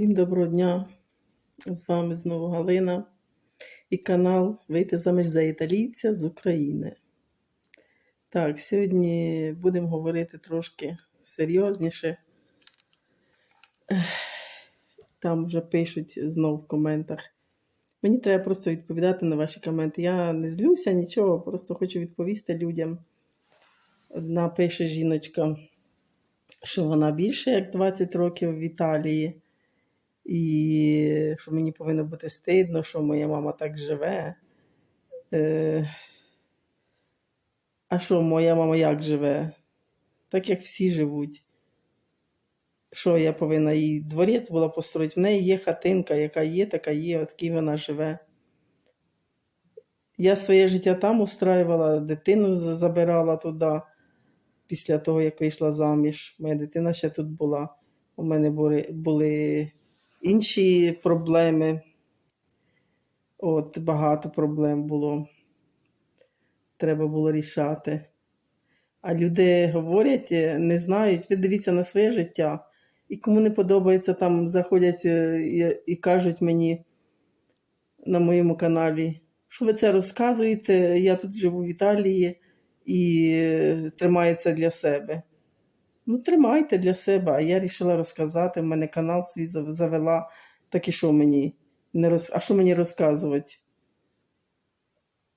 Всім доброго дня! З вами знову Галина і канал Вийти заміж за італійця з України. Так, сьогодні будемо говорити трошки серйозніше. Там вже пишуть знов в коментах. Мені треба просто відповідати на ваші коменти. Я не злюся, нічого, просто хочу відповісти людям. Одна пише жіночка, що вона більше як 20 років в Італії. І що мені повинно бути стидно, що моя мама так живе. Е, а що моя мама як живе? Так як всі живуть. Що я повинна їй дворець була построїти? В неї є хатинка, яка є, така є, от такій вона живе. Я своє життя там устраювала, дитину забирала туди після того, як вийшла заміж. Моя дитина ще тут була. У мене були інші проблеми. От, багато проблем було. Треба було рішати. А люди говорять, е, не знають, ви дивіться на своє життя. І кому не подобається, там заходять е, і, і кажуть мені на моєму каналі, що ви це розказуєте, я тут живу в Італії і е, тримаю це для себе. Ну, тримайте для себе, а я вирішила розказати. В мене канал свій завела. Так і що мені? Не роз... А що мені розказувати?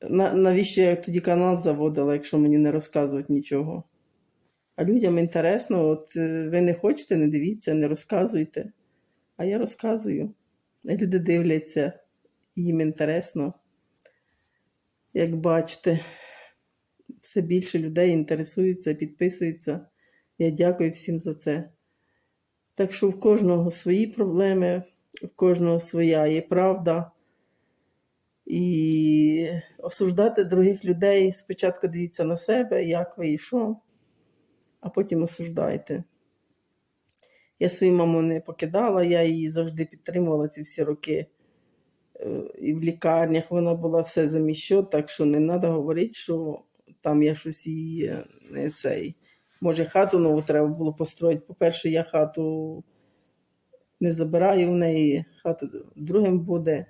На... Навіщо я тоді канал заводила, якщо мені не розказувати нічого? А людям інтересно, от е, ви не хочете, не дивіться, не розказуйте. А я розказую. Люди дивляться, їм інтересно. Як бачите, все більше людей інтересуються, підписуються. Я дякую всім за це. Так що в кожного свої проблеми, в кожного своя є правда. І осуждати других людей спочатку дивіться на себе, як ви і що, а потім осуждайте. Я свою маму не покидала, я її завжди підтримувала ці всі роки. Е, І в лікарнях вона була все за мій счет, так що не треба говорити, що там я щось її е, не цей. Може, хату нову треба було построїти. По-перше, я хату не забираю в неї, хату другим буде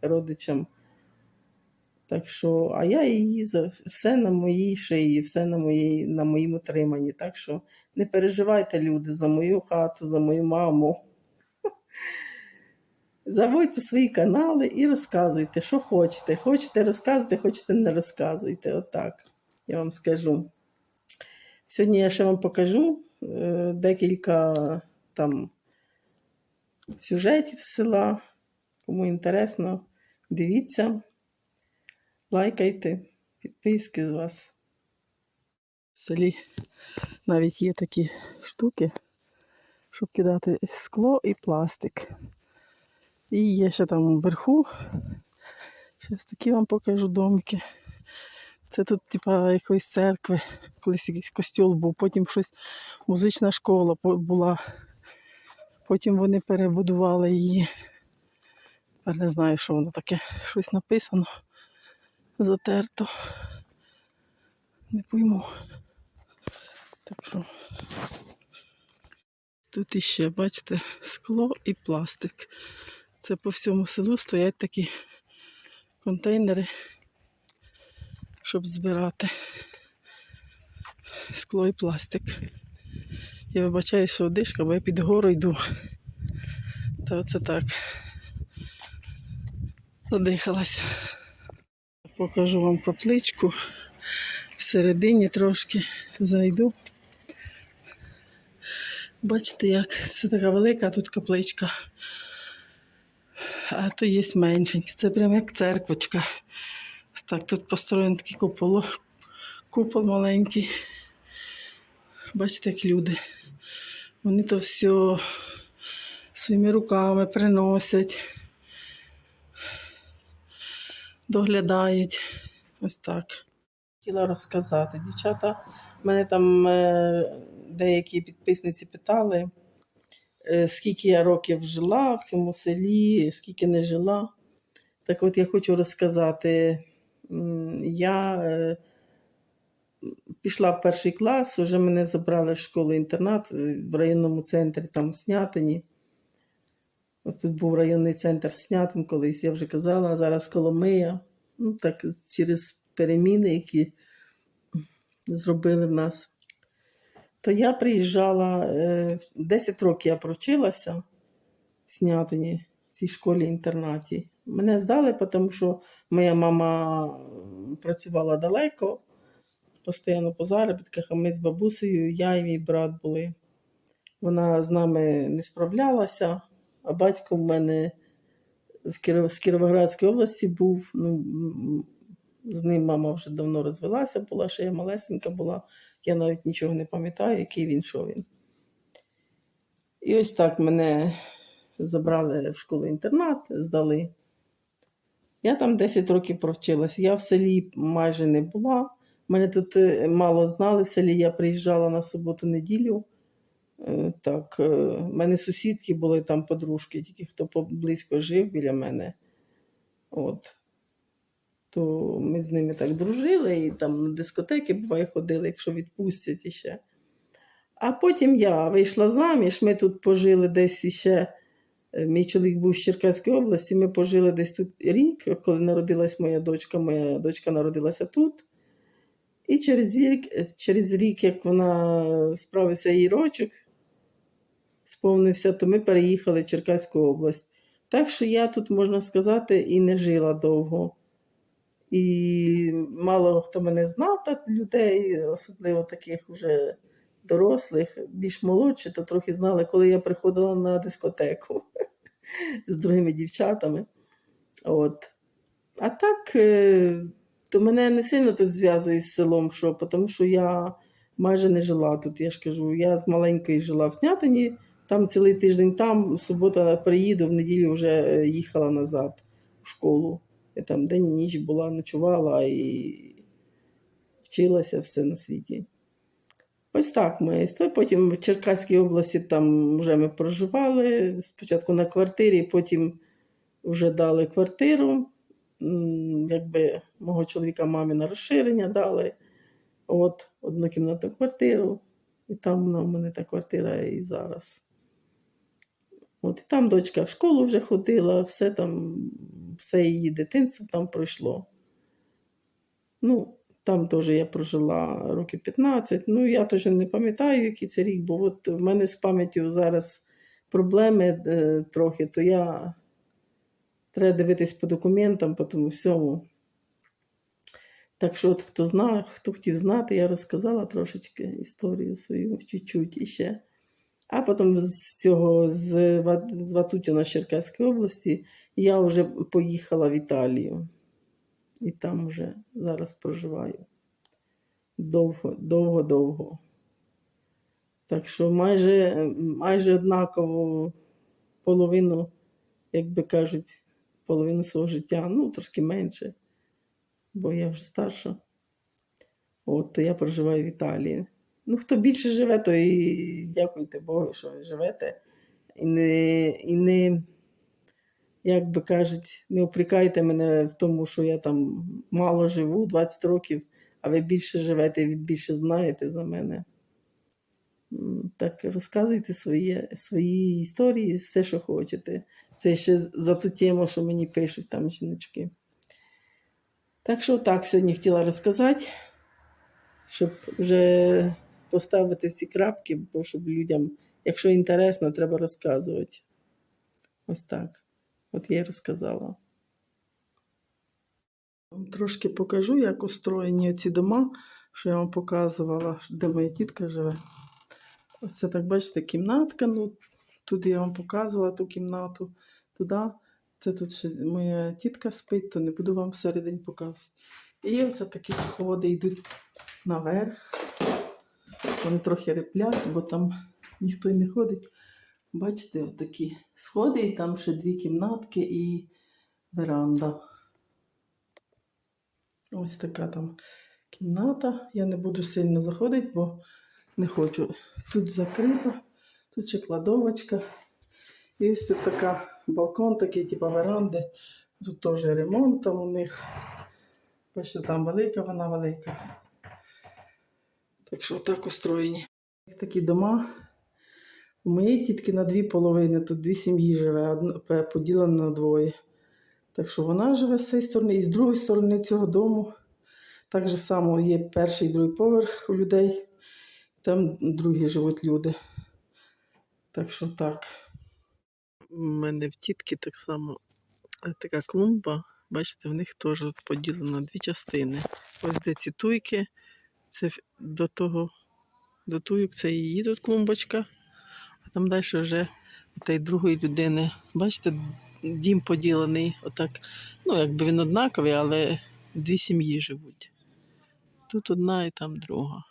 родичам. Так що, а я її все на моїй шиї, все на, моїй, на моїм утриманні. Так що не переживайте, люди, за мою хату, за мою маму. Заводьте свої канали і розказуйте, що хочете. Хочете розказуйте, хочете не розказуйте. Отак. Я вам скажу. Сьогодні я ще вам покажу е, декілька там сюжетів з села. Кому інтересно, дивіться, лайкайте, підписки з вас. В селі навіть є такі штуки, щоб кидати скло і пластик. І є ще там вверху. Щось такі вам покажу домики. Це тут, типа, якоїсь церкви, колись якийсь костюл був, потім щось музична школа була. Потім вони перебудували її. Тепер не знаю, що воно таке. Щось написано. Затерто. Не пойму. Так що. Тут іще, бачите, скло і пластик. Це по всьому селу стоять такі контейнери, щоб збирати скло і пластик. Я вибачаю, що одишка, бо я під гору йду. Та оце так. Задихалась. Покажу вам капличку. Всередині трошки зайду. Бачите, як це така велика, тут капличка. А то є меншенька. Це прям як церквочка. Так тут построєний такий купол, купол маленький. Бачите, як люди. Вони то все своїми руками приносять, доглядають. Ось так. Хотіла розказати. Дівчата, мене там е, деякі підписниці питали, е, скільки я років жила в цьому селі, скільки не жила. Так от я хочу розказати. Я е, пішла в перший клас, вже мене забрали в школу-інтернат е, в районному центрі, там в Снятині. От Тут був районний центр Снятин колись, я вже казала, а зараз Коломия. Ну, так через переміни, які зробили в нас. То я приїжджала, е, 10 років я провчилася в Снятині, в цій школі-інтернаті. Мене здали, тому що моя мама працювала далеко, постійно по заробітках, а ми з бабусею, я і мій брат були. Вона з нами не справлялася, а батько в мене в Кіров... з Кіровоградської області був. Ну, з ним мама вже давно розвелася була, ще я малесенька була. Я навіть нічого не пам'ятаю, який він, що він. І ось так мене забрали в школу-інтернат, здали. Я там 10 років провчилася. Я в селі майже не була. Мене тут е, мало знали в селі. Я приїжджала на суботу-неділю. Е, Так, е, в мене сусідки були там подружки, тільки хто поблизько жив біля мене. От. То ми з ними так дружили, і там на дискотеки буває ходили, якщо відпустять іще. А потім я вийшла заміж, ми тут пожили десь іще. Е, Мій чоловік був з Черкаської області, ми пожили десь тут рік, коли народилась моя дочка. Моя дочка народилася тут. І через рік, е, через рік як вона справився її рочок, сповнився, то ми переїхали в Черкаську область. Так що я тут, можна сказати, і не жила довго. І мало хто мене знав, та людей, особливо таких вже дорослих, більш молодші, то трохи знали, коли я приходила на дискотеку з другими дівчатами. От. А так, е, то мене не сильно тут зв'язує з селом, що, тому що я майже не жила тут. Я ж кажу, я з маленької жила в Снятині, там цілий тиждень там, субота приїду, в неділю вже е, їхала назад у школу. Я там день і ніч була, ночувала і вчилася все на світі. Ось так історія. Потім в Черкаській області там вже ми проживали. Спочатку на квартирі, потім вже дали квартиру. Якби мого чоловіка мамі на розширення дали. От, однокімнатну квартиру. І там вона в мене та квартира і зараз. От, і там дочка в школу вже ходила, все там, все її дитинство там пройшло. Ну, там теж я прожила років 15. Ну, я точно не пам'ятаю, який це рік, бо от в мене з пам'яттю зараз проблеми е, трохи, то я треба дивитись по документам, по тому всьому. Так що, от, хто знає, хто хотів знати, я розказала трошечки історію свою, чуть-чуть іще. А потім з цього з, Ва- з Ватутіна з Черкаської області я вже поїхала в Італію. І там вже зараз проживаю. Довго, довго, довго. Так що майже, майже однаково половину, як би кажуть, половину свого життя, ну, трошки менше, бо я вже старша. От, я проживаю в Італії. Ну, хто більше живе, то і дякуйте Богу, що ви живете. І не, і не, як би кажуть, не опрікайте мене в тому, що я там мало живу, 20 років, а ви більше живете, ви більше знаєте за мене. Так розказуйте свої, свої історії, все, що хочете. Це ще за ту тему, що мені пишуть там жіночки. Так що так сьогодні хотіла розказати, щоб вже поставити всі крапки, бо щоб людям, якщо інтересно, треба розказувати. Ось так. От я й розказала. Трошки покажу, як устроєні ці дома, що я вам показувала, де моя тітка живе. Ось це так, бачите, кімнатка. Ну, тут я вам показувала ту кімнату. Туди. Це тут ще моя тітка спить, то не буду вам всередині показувати. І оце такі сходи йдуть наверх. Вони трохи реплять, бо там ніхто й не ходить. Бачите, отакі сходи, і там ще дві кімнатки і веранда. Ось така там кімната. Я не буду сильно заходити, бо не хочу. Тут закрито, тут ще кладовочка. І ось тут така балкон, такий, типу веранди. Тут теж ремонт там у них. Бачите, там велика, вона велика. Так що так устроєні. Такі дома У моєї тітки на дві половини, тут дві сім'ї живе, одна поділена на двоє. Так що вона живе з цієї сторони, і з другої сторони цього дому. Так же само є перший і другий поверх у людей. Там другі живуть люди. Так що так. У мене в тітки так само е, така клумба. Бачите, в них теж поділено дві частини. Ось де ці туйки, це до того, до туйок, це її тут клумбочка. Там далі вже у другої людини. Бачите, дім поділений. Отак. Ну, якби він однаковий, але дві сім'ї живуть. Тут одна і там друга.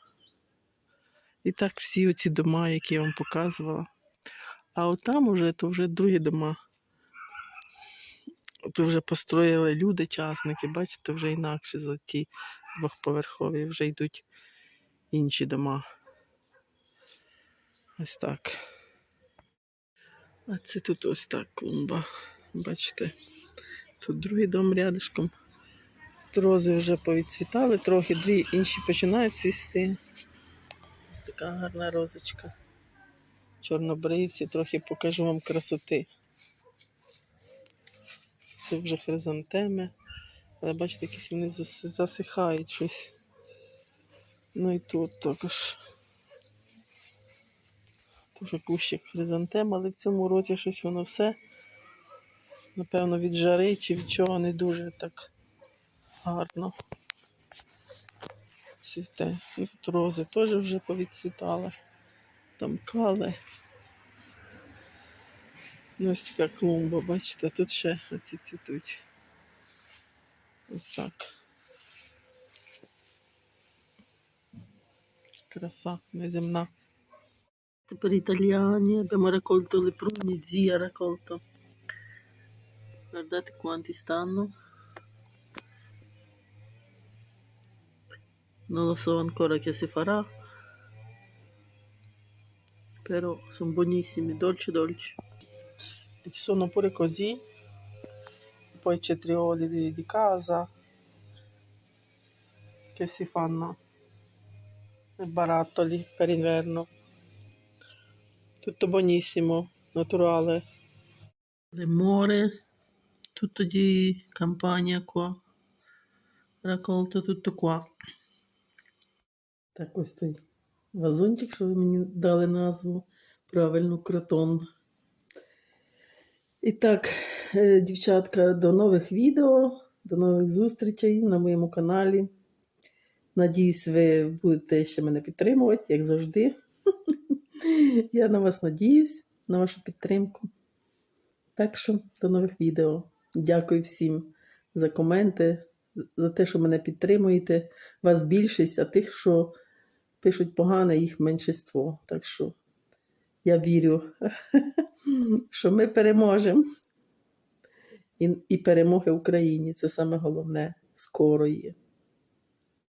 І так всі оці дома, які я вам показувала. А от там уже, то вже другі дома. Тут вже построїли люди, частники, бачите, вже інакше за ті двохповерхові, вже йдуть інші дома. Ось так. А це тут ось так клумба. Бачите, тут другий дом рядышком. Тут рози вже повідцвітали трохи, дві інші починають цвісти. Ось така гарна розочка. Чорнобривці, трохи покажу вам красоти. Це вже хризантеми. Але бачите, якісь вони засихають щось. Ну і тут також. Дуже кущик хризантем, але в цьому році щось воно все. Напевно, від жари чи від чого не дуже так гарно. Цвіте. Ну, Тут рози теж вже повідцвітали. Там кали. Ну, ось така клумба, бачите, тут ще оці цвітуть. Ось так. Краса неземна. Tepper italiani, abbiamo raccolto le prune, zia ha raccolto. Guardate quanti stanno. Non lo so ancora che si farà. Però sono buonissimi, dolci dolci. E ci sono pure così. Poi cetrioli di, di casa che si fanno nei barattoli per inverno. Tutto buonissimo, naturale. Le more, tutto di campagna qua. Raccolto tutto qua. Так ось той вазончик, що ви мені дали назву. Правильно, кротон. І так, е, дівчатка, до нових відео, до нових зустрічей на моєму каналі. Надіюсь, ви будете ще мене підтримувати, як завжди. Я на вас надіюсь, на вашу підтримку. Так що до нових відео. Дякую всім за коменти, за те, що мене підтримуєте. Вас більшість, а тих, що пишуть погане, їх меншинство. Так що я вірю, що ми переможемо. І, перемоги Україні. Це саме головне скоро є.